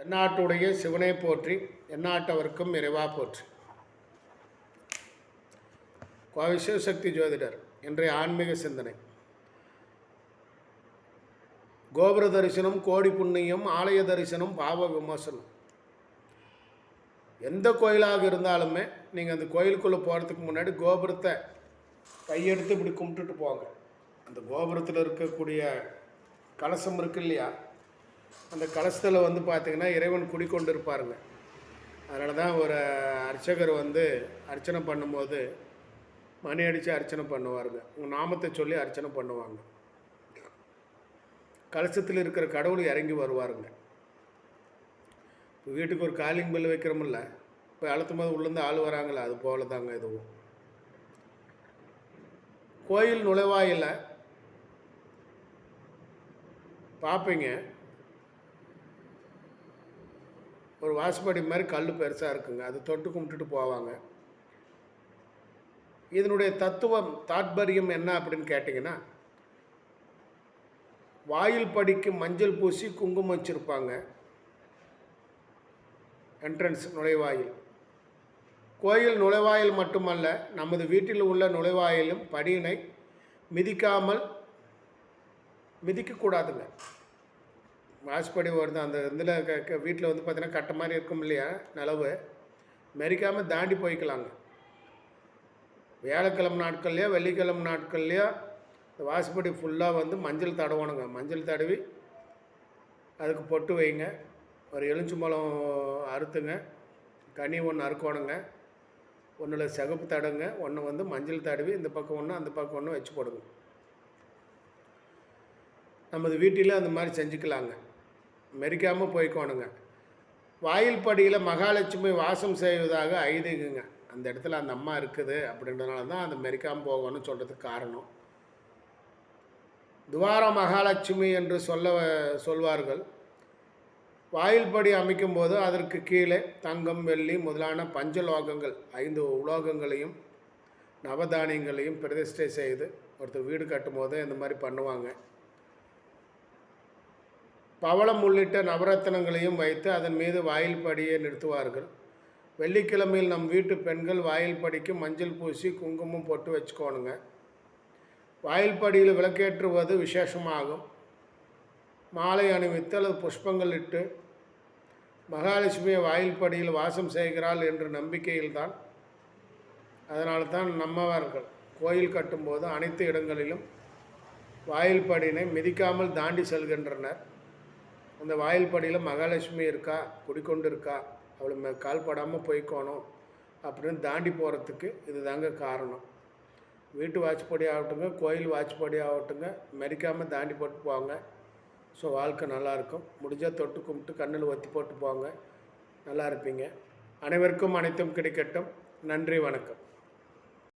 தென்னாட்டுடைய சிவனை போற்றி எந்நாட்டவர்க்கும் இறைவா போற்றி. கோவை சிவசக்தி ஜோதிடர் இன்றைய ஆன்மீக சிந்தனை. கோபுர தரிசனம் கோடி புண்ணியம் ஆலய தரிசனம் பாவ விமர்சனம் எந்த கோயிலாக இருந்தாலுமே நீங்கள் அந்த கோயிலுக்குள்ளே போகிறதுக்கு முன்னாடி கோபுரத்தை கையெடுத்து இப்படி கும்பிட்டுட்டு போங்க. அந்த கோபுரத்தில் இருக்கக்கூடிய கலசம் இருக்கு இல்லையா? அந்த கலசத்தில் வந்து பார்த்திங்கன்னா இறைவன் குடிக்கொண்டு இருப்பாருங்க அதனால தான் ஒரு அர்ச்சகர் வந்து அர்ச்சனை பண்ணும்போது மணி அடித்து அர்ச்சனை பண்ணுவாருங்க. உங்கள் நாமத்தை சொல்லி அர்ச்சனை பண்ணுவாங்க. கலசத்தில் இருக்கிற கடவுள் இறங்கி வருவாருங்க. இப்போ வீட்டுக்கு ஒரு காலிங் பெல் வைக்கிறோமில்ல இப்போ அழுத்தும் போது உள்ளேருந்து ஆள் வராங்களே அது போல தாங்க இதுவும். கோயில் நுழைவாயில் பார்ப்பீங்க ஒரு வாசுபடி மாதிரி கல் பெருசாக இருக்குங்க. அது தொட்டு கும்பிட்டுட்டு போவாங்க. இதனுடைய தத்துவம் தாத்பரியம் என்ன அப்படின்னு கேட்டிங்கன்னா வாயில் படிக்கு மஞ்சள் பூசி குங்குமம் வச்சுருப்பாங்க. என்ட்ரன்ஸ் நுழைவாயில். கோயில் நுழைவாயில் மட்டுமல்ல நமது வீட்டில் உள்ள நுழைவாயிலும் படியினை மிதிக்காமல் மிதிக்கக்கூடாதுங்க. வாசுபடி வருது அந்த இதில் க க வீட்டில் வந்து பார்த்தீங்கன்னா கட்டை மாதிரி இருக்கும் இல்லையா? நிலவு. மெரிக்காமல் தாண்டி போய்க்கலாங்க. வியாழக்கிழமை நாட்கள்லையோ வெள்ளிக்கிழமை நாட்கள்லையோ இந்த வாசுபடி ஃபுல்லாக வந்து மஞ்சள் தடவணுங்க. மஞ்சள் தடவி அதுக்கு பொட்டு வைங்க. ஒரு எலுமிச்சம்பழம் அறுத்துங்க. கனி ஒன்று அறுக்கணுங்க. ஒன்றில் சிகப்பு தடுங்க ஒன்று வந்து மஞ்சள் தடவி இந்த பக்கம் ஒன்று அந்த பக்கம் ஒன்று வச்சு போடுங்க. நமது வீட்டிலே அந்த மாதிரி செஞ்சுக்கலாங்க. மெரிக்காமல் போய்க்கோணுங்க. வாயில் படியில் மகாலட்சுமி வாசம் செய்வதாக ஐதீகங்க. அந்த இடத்துல அந்த அம்மா இருக்குது அப்படின்றதுனால தான் அந்த மெரிக்காமல் போகணும்னு சொல்கிறதுக்கு காரணம். துவார மகாலட்சுமி என்று சொல்ல சொல்வார்கள். வாயில்படி அமைக்கும்போது அதற்கு கீழே தங்கம் வெள்ளி முதலான பஞ்சலோகங்கள் ஐந்து உலோகங்களையும் நவதானியங்களையும் பிரதிஷ்டை செய்து ஒருத்தர் வீடு கட்டும் போது இந்த மாதிரி பண்ணுவாங்க. பவளம் உள்ளிட்ட நவரத்தினங்களையும் வைத்து அதன் மீது வாயில் படியை நிறுத்துவார்கள். வெள்ளிக்கிழமையில் நம் வீட்டு பெண்கள் வாயில் படிக்கு மஞ்சள் பூசி குங்குமம் போட்டு வச்சுக்கோணுங்க. வாயில் படியில் விளக்கேற்றுவது விசேஷமாகும். மாலை அணிவித்து அல்லது புஷ்பங்கள் இட்டு மகாலட்சுமியை வாயில் படியில் வாசம் செய்கிறாள் என்ற நம்பிக்கையில்தான். அதனால தான் நம்மவர்கள் கோயில் கட்டும்போது அனைத்து இடங்களிலும் வாயில் படியினை மிதிக்காமல் தாண்டி செல்கின்றனர். அந்த வாயில் படியில் மகாலட்சுமி இருக்கா? குடிக்கொண்டு இருக்கா அவளை கால் படாமல் போய்க்கோணும். அப்படின்னு தாண்டி போகிறதுக்கு இது தாங்க காரணம். வீட்டு வாட்ச்படி ஆகட்டுங்க கோயில் வாட்ச்படி ஆகட்டுங்க மெரிக்காமல் தாண்டி போட்டு போவாங்க ஸோ வாழ்க்கை நல்லாயிருக்கும் முடிஞ்சால் தொட்டு கும்பிட்டு கண்ணில் ஒத்தி போட்டு போங்க. நல்லா இருப்பீங்க. அனைவருக்கும் அனைத்தும் கிடைக்கட்டும். நன்றி வணக்கம்.